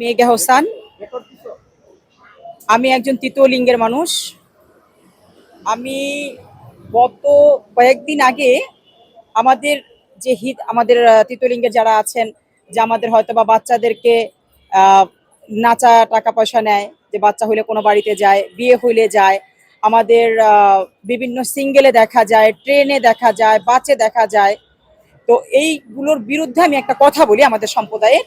মেঘা হোসান। আমি একজন তৃতীয় লিঙ্গের মানুষ। আমি গত কয়েকদিন আগে আমাদের যে হিত, আমাদের তৃতীয় লিঙ্গের যারা আছেন, যে আমাদের হয়তো বা বাচ্চাদেরকে নাচা টাকা পয়সা নেয়, যে বাচ্চা হইলে কোনো বাড়িতে যায়, বিয়ে হইলে যায়, আমাদের বিভিন্ন সিঙ্গেলে দেখা যায়, ট্রেনে দেখা যায়, বাসে দেখা যায়। তো এইগুলোর বিরুদ্ধে আমি একটা কথা বলি আমাদের সম্প্রদায়ে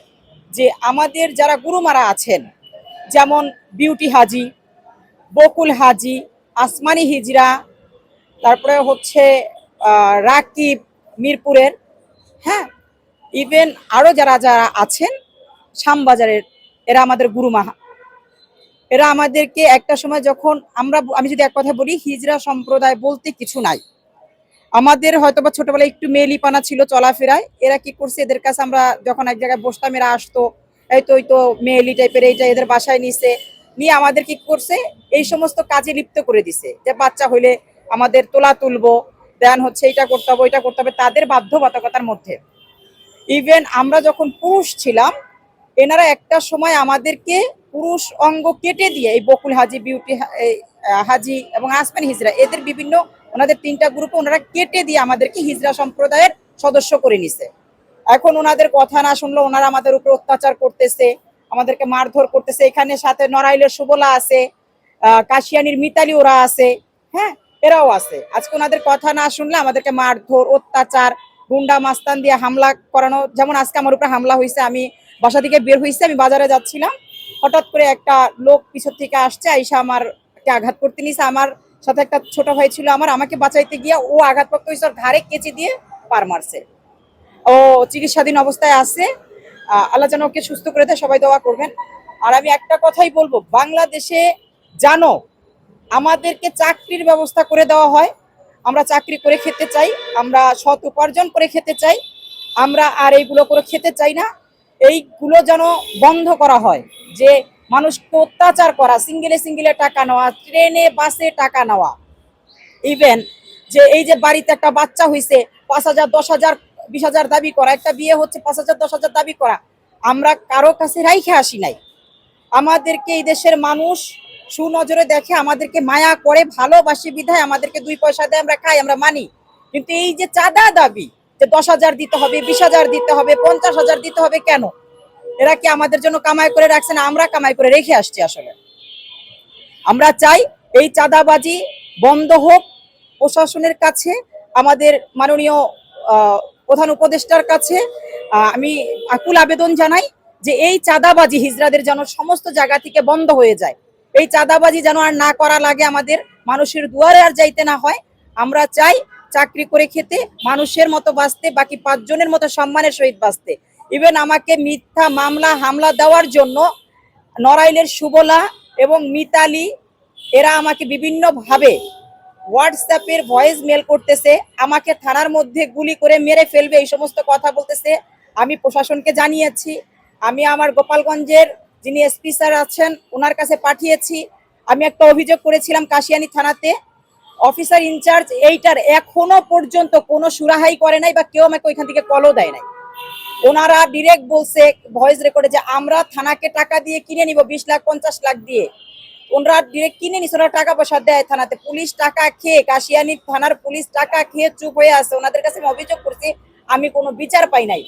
যে আমাদের যারা গুরুমারা আছেন, যেমন বিউটি হাজি, বকুল হাজি, আসমানি হিজরা, তারপরে হচ্ছে রাকিব মিরপুরের হ্যাঁ ইভেন আরও যারা যারা আছেন, শ্যামবাজারের, এরা আমাদের গুরুমা এরা আমাদেরকে একটা সময় যখন আমরা, আমি যদি এক কথা বলি, হিজরা সম্প্রদায় বলতে কিছু নাই। আমাদের হয়তো বা ছোটবেলায় একটু মেলিপানা ছিল চলাফেরায়। এরা কি করছে? এদের কাছে আমরা যখন এক জায়গায় বসতাম, এরা আসতো। এই তো ওই তো, মেয়েলি টাইপের এইটা এদের বাসায় নিছে। নিয়ে আমাদের কি করছে? এই সমস্ত কাজে লিপ্ত করে দিছে। যে বাচ্চা হইলে আমাদের তোলা তুলবো, দেন হচ্ছে এটা করতে হবে, ওইটা করতে হবে, তাদের বাধ্যবাধকতার মধ্যে। ইভেন আমরা যখন পুরুষ ছিলাম, এনারা একটা সময় আমাদেরকে পুরুষ অঙ্গ কেটে দিয়ে এই বকুল হাজি বিউটি হাজি এবং আসমান হিজরা, এদের বিভিন্ন ওনাদের তিনটা গ্রুপে ওনারা কেটে দিয়ে আমাদেরকে হিজরা সম্প্রদায়ের সদস্য করে নিছে। এখন ওনাদের কথা না শুনলে ওনারা আমাদের উপর অত্যাচার করতেছে, আমাদেরকে মারধর করতেছে। এখানে সাথে নড়াইলের সুবলা আছে কাশিয়ানির মিতালি ওরা আছে হ্যাঁ এরাও আছে। আজকে ওনাদের কথা না শুনলে আমাদেরকে মারধর, অত্যাচার, গুন্ডা মাস্তান দিয়ে হামলা করানো, যেমন আজকে আমার উপরে হামলা হয়েছে আমি বাসা থেকে বের হয়েছে আমি বাজারে যাচ্ছিলাম। হঠাৎ করে একটা লোক পিছন থেকে আসছে, আইসা আমারকে আঘাত করতে নিছে। আমার সাথে একটা ছোট ভাই ছিল আমার, আমাকে বাঁচাইতে গিয়ে ও আঘাতপ্রাপ্ত হয়েছে ওর ঘাড়ে কেচি দিয়ে পার মারছে। ও চিকিৎসাধীন অবস্থায় আছে। আল্লাহ যেন ওকে সুস্থ করে দেয়, সবাই দোয়া করবেন। আর আমি একটা কথাই বলব, বাংলাদেশে জানো, আমাদেরকে চাকরির ব্যবস্থা করে দেওয়া হয়। আমরা চাকরি করে খেতে চাই, আমরা সৎ উপার্জন করে খেতে চাই, আমরা আর এইগুলো করে খেতে চাই না। এইগুলো যেন বন্ধ করা হয়, যে মানুষকে অত্যাচার করা সিঙ্গেলে সিঙ্গেলে টাকা নেওয়া ট্রেনে বাসে টাকা নেওয়া। ইভেন যে এই যে বাড়িতে একটা বাচ্চা হইছে, পাঁচ হাজার, দশ হাজার, বিশ হাজার দাবি করা, একটা বিয়ে হচ্ছে, পাঁচ হাজার, দশ হাজার দাবি করা, আমরা কারও কাছে রাইখে আসি নাই। আমাদেরকে এই দেশের মানুষ সুনজরে দেখে আমাদেরকে মায়া করে, ভালোবাসি, বিধায় আমাদেরকে দুই পয়সা দেয়, আমরা খাই, আমরা মানি। কিন্তু এই যে চাঁদা দাবি, যে দশ হাজার দিতে হবে, বিশ হাজার দিতে হবে, পঞ্চাশ হাজার দিতে হবে কেন? এরা কি আমাদের জন্য কামাই করে রাখছে না? আমরা কামাই করে রেখে আসছি আসলে। আমরা চাই এই চাঁদাবাজি বন্ধ হোক প্রশাসনের কাছে, আমাদের মাননীয় প্রধান উপদেষ্টার কাছে। আমি আকুল আবেদন জানাই যে এই চাঁদাবাজি হিজড়াদের যেন সমস্ত জায়গা থেকে বন্ধ হয়ে যায়। এই চাঁদাবাজি যেন আর না করা লাগে আমাদের মানুষের দুয়ারে আর যাইতে না হয়। আমরা চাই চাকরি করে খেতে মানুষের মতো বাঁচতে, বাকি পাঁচজনের মতো সম্মানের সহিত বাঁচতে। ইভেন আমাকে মিথ্যা মামলা, হামলা দেওয়ার জন্য নড়াইলের সুবলা এবং মিতালি এরা আমাকে বিভিন্নভাবে হোয়াটসঅ্যাপের ভয়েস মেল করতেছে, আমাকে থানার মধ্যে গুলি করে মেরে ফেলবে, এই সমস্ত কথা বলতেছে। আমি প্রশাসনকে জানিয়েছি, আমি আমার গোপালগঞ্জের যিনি এসপি স্যার আছেন, ওনার কাছে পাঠিয়েছি। আমি একটা অভিযোগ করেছিলাম কাশিয়ানি থানাতে অফিসার ইনচার্জ এইটার এখনও পর্যন্ত কোনো সুরাহাই করে নাই বা কেউ আমাকে ওইখান থেকে কলও দেয় নাই। ওনারা ডিরেক্ট বলছে ভয়েস রেকর্ডে যে আমরা থানাকে টাকা দিয়ে কিনে নিব, বিশ লাখ, পঞ্চাশ লাখ দিয়ে। ওনারা ডিরেক্ট কিনে নিছে ওরা টাকা পয়সা দেয় থানাতে। পুলিশ টাকা খেয়ে, কাশিয়ানি থানার পুলিশ টাকা খেয়ে চুপ হয়ে আছে। ওনাদের কাছে আমি অভিযোগ করছি, আমি কোনো বিচার পাই নাই।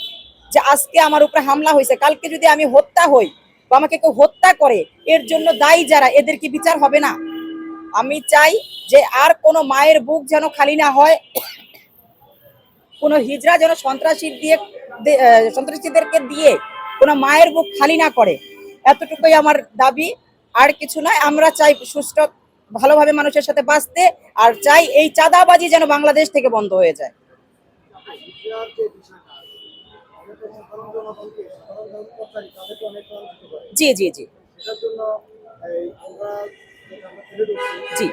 যে আজকে আমার উপরে হামলা হয়েছে, কালকে যদি আমি হত্যা হই বা আমাকে কেউ হত্যা করে, এর জন্য দায়ী যারা, এদের কি বিচার হবে না? আমি চাই যে আর কোনো মায়ের বুক যেন খালি না হয়, কোনো হিজড়া যেন সন্ত্রাসী দিয়ে সন্ত্রাসীদেরকে দিয়ে কোনো মায়ের বুক খালি না করে। এতটুকুই আমার দাবি, আর কিছু নয়, আমরা চাই সুস্থ ভালোভাবে মানুষের সাথে বাঁচতে, আর চাই এই চাঁদাবাজি যেন বাংলাদেশ থেকে বন্ধ হয়ে যায়। জি জি জি। জি।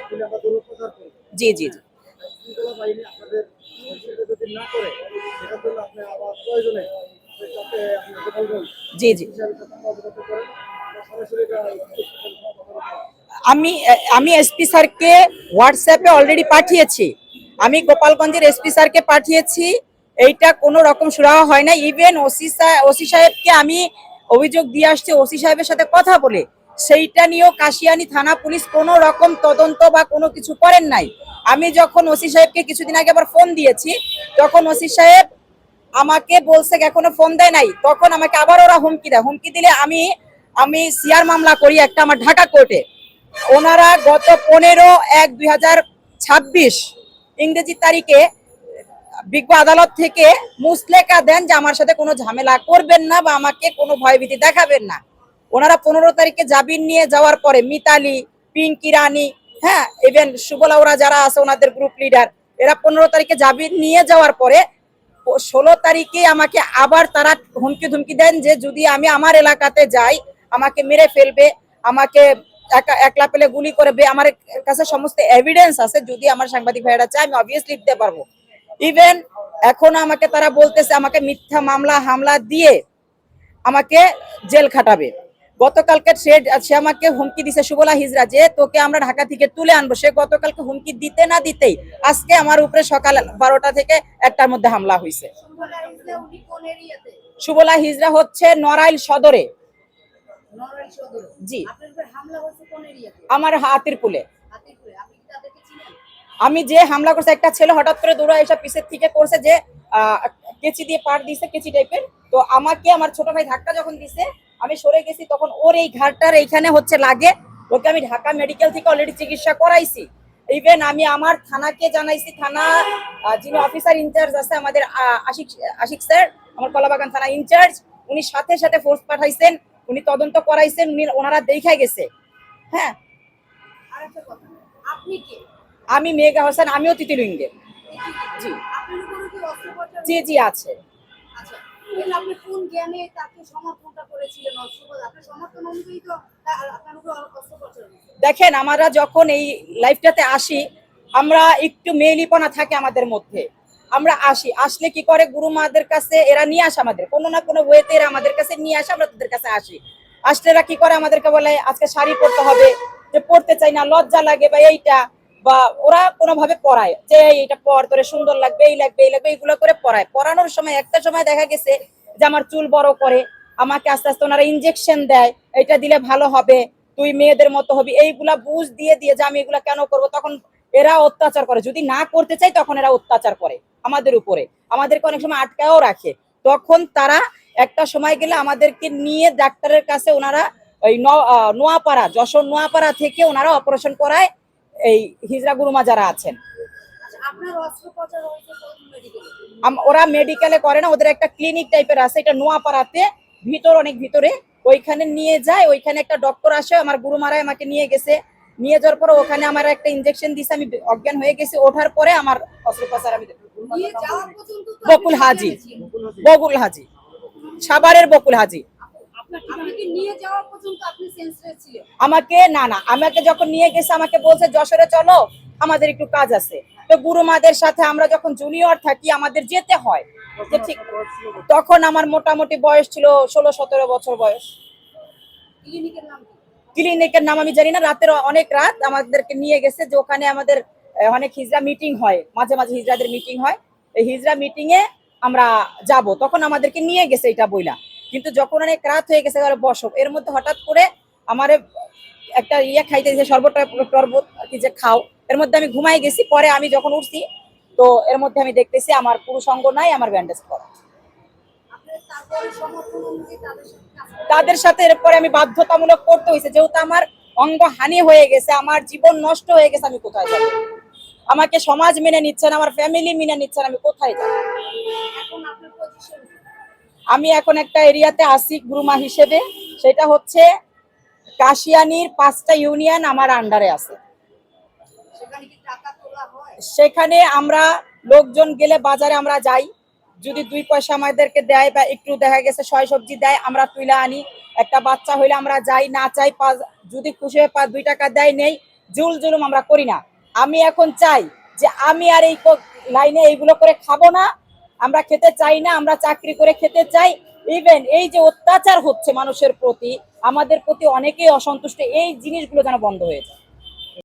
জি জি জি। জি জি। আমি আমি এসপি স্যারকে হোয়াটসঅ্যাপে অলরেডি পাঠিয়েছি। আমি গোপালগঞ্জের এসপি স্যারকে পাঠিয়েছি। এইটা কোনো রকম সুরাহা হয় না। ইভেন ওসি ওসি সাহেবকে আমি অভিযোগ দিয়ে আসছে ওসি সাহেবের সাথে কথা বলে। সেইটা নিয়েও কাশিয়ানি থানা পুলিশ কোনো রকম তদন্ত বা কোনো কিছু করেন নাই। আমি যখন ওসি সাহেবকে কিছুদিন আগে আবার ফোন দিয়েছি তখন ওসি সাহেব আমাকে বলছে এখনও ফোন দেয় নাই। তখন আমাকে আবার ওরা হুমকি দেয়। হুমকি দিলে আমি আমি সিআর মামলা করি একটা আমার ঢাকা কোর্টে। ওনারা গত পনেরো এক দুই হাজার ছাব্বিশ ইংরেজি তারিখে বিজ্ঞ আদালত থেকে মুসলেকা দেন যে আমার সাথে কোনো ঝামেলা করবেন না বা আমাকে কোনো ভয়ভীতি দেখাবেন না। ওনারা পনেরো তারিখে জামিন নিয়ে যাওয়ার পরে মিতালি, পিঙ্কি রানী হ্যাঁ ইভেন সুবলা ওরা যারা আছে ওনাদের গ্রুপ লিডার এরা পনেরো তারিখে জামিন নিয়ে যাওয়ার পরে ষোলো তারিখে আমাকে আবার তারা হুমকি ধুমকি দেন যে যদি আমি আমার এলাকাতে যাই, আমাকে মেরে ফেলবে, আমাকে একা- একলা পেলে গুলি করবে, আমার কাছে সমস্ত এভিডেন্স আছে, যদি আমার সাংবাদিক ভাইয়েরা চায়, আমি অবভিয়াসলি দিতে পারব। ইভেন এখন আমাকে তারা বলতেছে, আমাকে মিথ্যা মামলা, হামলা দিয়ে আমাকে জেল খাটাবে। গতকালকে সে সে আমাকে হুমকি দিছে সুবলা হিজরা যে তোকে আমরা ঢাকা থেকে তুলে আনব। সে গতকালকে হুমকি দিতে না দিতেই আজকে আমার উপরে সকাল বারোটা থেকে একটার মধ্যে হামলা হয়েছে সুবলা হিজরা হচ্ছে নড়াইল সদরে। জি। আমার হাতির পুলে আমি যে হামলা করছে একটা ছেলে হঠাৎ করে দৌড়া এসে পিছের থেকে করছে যে কেচি দিয়ে পার দিছে কেচি টাইপের তো আমাকে আমার ছোট ভাই ধাক্কা যখন দিছে আমি সরে গেছি তখন ওর এই ঘাটটার এইখানে হচ্ছে লাগে। ওকে আমি ঢাকা মেডিকেল থেকে অলরেডি চিকিৎসা করাইছি। ইভেন আমি আমার থানাকে জানাইছি থানা যিনি অফিসার ইনচার্জ আছে আমাদের আশিক আশিক স্যার আমার কলাবাগান থানা ইনচার্জ উনি সাথে সাথে ফোর্স পাঠাইছেন উনি তদন্ত করাইছেন উনি ওনারা দেখে গেছে। হ্যাঁ? আপনি কে? আমি মেঘা হোসেন আমিও তিতিলিঙ্গের জি। অস্ত্রোপচার জি জি আছে। আচ্ছা আপনি কোন জ্ঞানে তাকে সমর্থনটা করেছিলেন আপনার সমর্থন অনুযায়ী তো আপনার উপর অস্ত্রোপচার হয়েছে। দেখেন আমরা যখন এই লাইফটাতে আসি আমরা একটু মেয়েলিপনা থাকে আমাদের মধ্যে। আমরা আসি আসলে কি করে গুরু মাদের কাছে এরা নিয়ে আসে আমাদের? কোনো না কোনো ওয়েতে এরা আমাদের কাছে নিয়ে আসে আমরা তাদের কাছে আসি। আসলে এরা কি করে আমাদেরকে বলে আজকে শাড়ি পরতে হবে যে পড়তে চাই না লজ্জা লাগে বা এইটা। বা ওরা কোনোভাবে পড়ায় যে এটা পর তোরে সুন্দর লাগবে, এই লাগবে এই লাগবে, এইগুলো করে পড়ায়। পড়ানোর সময় একটা সময় দেখা গেছে যে আমার চুল বড় করে, আমাকে আস্তে আস্তে ওনারা ইনজেকশন দেয়, এটা দিলে ভালো হবে, তুই মেয়েদের মতো হবি, এইগুলা বুঝ দিয়ে দিয়ে যে আমি এগুলা কেন করব, তখন এরা অত্যাচার করে। যদি না করতে চাই তখন এরা অত্যাচার করে আমাদের উপরে। আমাদেরকে অনেক সময় আটকায়ও রাখে। তখন তারা একটা সময় গেলে আমাদেরকে নিয়ে ডাক্তারের কাছে ওনারা ওই নোয়াপাড়া, যশোর নোয়াপাড়া থেকে ওনারা অপারেশন করায়। এই হিজরা গুরুমা যারা আছেন। ওরা মেডিকেলে করে না ওদের একটা ক্লিনিক টাইপের আছে এটা নোয়াপাড়াতে ভিতর অনেক ভিতরে। ওইখানে নিয়ে যায় ওইখানে একটা ডক্টর আসে আমার গুরুমারাই আমাকে নিয়ে গেছে। নিয়ে যাওয়ার পরে ওখানে আমার একটা ইনজেকশন দিছে আমি অজ্ঞান হয়ে গেছি ওঠার পরে আমার অস্ত্রোপচার আমি বকুল হাজি। বকুল হাজি। সাভারের বকুল হাজি। আমাকে না না আমাকে যখন নিয়ে গেছে আমাকে বলছে যশোরে চলো আমাদের একটু কাজ আছে। তো গুরুমাদের সাথে আমরা যখন জুনিয়র থাকি আমাদের যেতে হয়। যে ঠিক তখন আমার মোটামুটি বয়স ছিল ষোলো সতেরো বছর বয়স। ক্লিনিকের নাম ক্লিনিকের নাম আমি জানি না রাতের অনেক রাত আমাদেরকে নিয়ে গেছে যে ওখানে আমাদের অনেক হিজড়া মিটিং হয় মাঝে মাঝে হিজড়াদের মিটিং হয়। এই হিজড়া মিটিং এ আমরা যাব তখন আমাদেরকে নিয়ে গেছে এটা বইলা। কিন্তু যখন অনেক রাত হয়ে গেছে এবার বসো। এর মধ্যে হঠাৎ করে আমারে একটা ইয়ে খাইতে দিয়েছে শরবত টরবত আর কি যে খাও। এর মধ্যে আমি ঘুমাই গেছি পরে আমি যখন উঠছি তো এর মধ্যে আমি দেখতেছি আমার পুরুষ অঙ্গ নাই আমার ব্যান্ডেজ করা তাদের সাথে এরপরে আমি বাধ্যতামূলক করতে হয়েছে যেহেতু আমার অঙ্গ হানি হয়ে গেছে আমার জীবন নষ্ট হয়ে গেছে আমি কোথায় যাব? আমাকে সমাজ মেনে নিচ্ছে না আমার ফ্যামিলি মেনে নিচ্ছে না আমি কোথায় যাব? এখন আপনার পজিশন আমি এখন একটা এরিয়াতে আসি গুরুমা হিসেবে সেটা হচ্ছে কাশিয়ানির পাঁচটা ইউনিয়ন আমার আন্ডারে আছে। সেখানে আমরা লোকজন গেলে বাজারে আমরা যাই যদি দুই পয়সা আমাদেরকে দেয় বা একটু দেখা গেছে ছয় সবজি দেয় আমরা তুলে আনি। একটা বাচ্চা হইলে আমরা যাই না চাই পাঁচ- যদি খুশি হয়ে পাঁচ দুই টাকা দেয় নেই জুল জুলুম আমরা করি না। আমি এখন চাই যে আমি আর এই লাইনে এইগুলো করে খাব না আমরা খেতে চাই না, আমরা চাকরি করে খেতে চাই। ইভেন এই যে অত্যাচার হচ্ছে মানুষের প্রতি, আমাদের প্রতি অনেকেই অসন্তুষ্ট, এই জিনিসগুলো যেন বন্ধ হয়ে যায়।